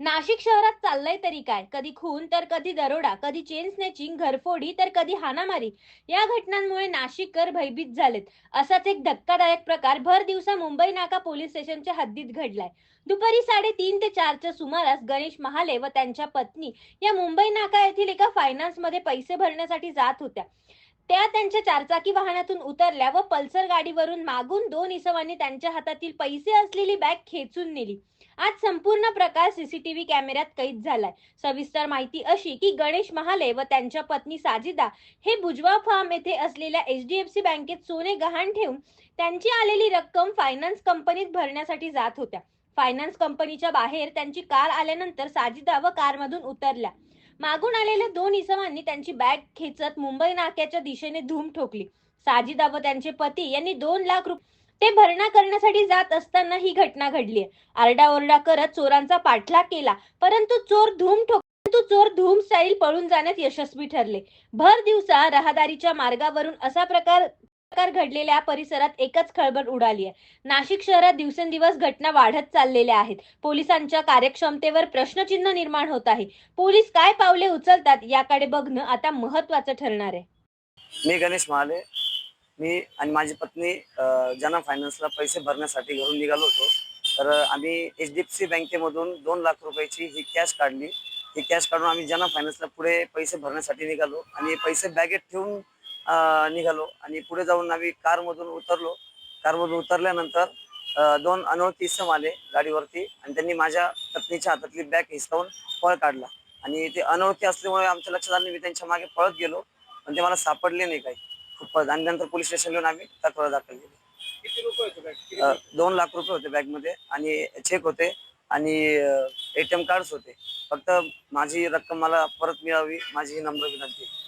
नाशिक शहरात चाललंय तरी काय? कधी खून तर कधी दरोडा कधी चेन स्नेचिंग घरफोडी तर कधी हाणामारी. या घटनांमुळे नाशिककर भयभीत झालेत. असाच एक धक्कादायक प्रकार भर दिवसा मुंबई नाका पोलीस स्टेशनच्या हद्दीत घडलाय. दुपारी साडेतीन ते चारच्या सुमारास गणेश महाले व त्यांच्या पत्नी या मुंबई नाका येथील एका फायनान्समध्ये पैसे भरण्यासाठी जात होत्या. त्या त्यांच्या चारचाकी वाहनातून उतरल्या व पल्सर गाडीवरून मागून दोन इसवांनी त्यांच्या हातातील पैसे असलेली बॅग खेचून नेली. आज संपूर्ण प्रकार सीसीटीव्ही कॅमेऱ्यात कैद झालाय. सविस्तर माहिती अशी की गणेश महाले व त्यांच्या पत्नी साजिदा हे भुजवा फार्म येथे असलेल्या एच डी एफ सी बँकेत सोने गहाण ठेवून त्यांची आलेली रक्कम फायनान्स कंपनीत भरण्यासाठी जात होत्या. फायनान्स कंपनीच्या बाहेर त्यांची कार आल्यानंतर साजिदा व कारमधून उतरल्या. मागून आलेल्या दोन इसमांनी त्यांची बॅग खेचत मुंबई नाक्याच्या दिशेने धूम ठोकली. साजिदा व त्यांचे पती यांनी दोन लाख रुपये ते भरणा करण्यासाठी जात असताना ही घटना घडली आरडाओरडा करत चोरांचा पाठलाग केला परंतु चोर धूम ठोक परंतु चोर धूम स्टाईल पळून जाण्यात यशस्वी ठरले. भर दिवसा रहदारीच्या मार्गावरून असा प्रकार प्रकार घडलेल्या परिसरात एकच खळबळ उडाली आहे. नाशिक शहरात दिवसेंदिवस घटना वाढत चाललेल्या आहेत. पोलिसांच्या कार्यक्षमतेवर प्रश्नचिन्ह निर्माण होत आहे. पोलीस काय पावले उचलतात याकडे बघणं आता महत्वाचं ठरणार आहे. मी गणेश महाले मी आणि माझी पत्नी जना फायनान्सला पैसे भरण्यासाठी घरून निघालो होतो तर आम्ही एच डी एफ सी बँकेमधून दोन लाख रुपयाची ही कॅश काढली. ही कॅश काढून आम्ही जना फायनान्सला पुढे पैसे भरण्यासाठी निघालो आणि पैसे बॅगेत ठेवून निघालो. आणि पुढे जाऊन आम्ही कारमधून उतरलो. कारमधून उतरल्यानंतर दोन अनोळखी इसम आले गाडीवरती आणि त्यांनी माझ्या पत्नीच्या हातातली बॅग हिसकावून पळ काढला. आणि ते अनोळखी असल्यामुळे आमच्या लक्षात आलं मी त्यांच्या मागे पळत गेलो. पण ते मला सापडले नाही काही. आणि नंतर पोलीस स्टेशनला येऊन आम्ही तक्रार दाखल केली. किती रुपये होते बॅग? किती अ, दोन लाख रुपये होते बॅगमध्ये आणि चेक होते आणि एटीएम कार्ड्स होते. फक्त माझी रक्कम मला परत मिळावी माझी ही नम्र विनंती आहे.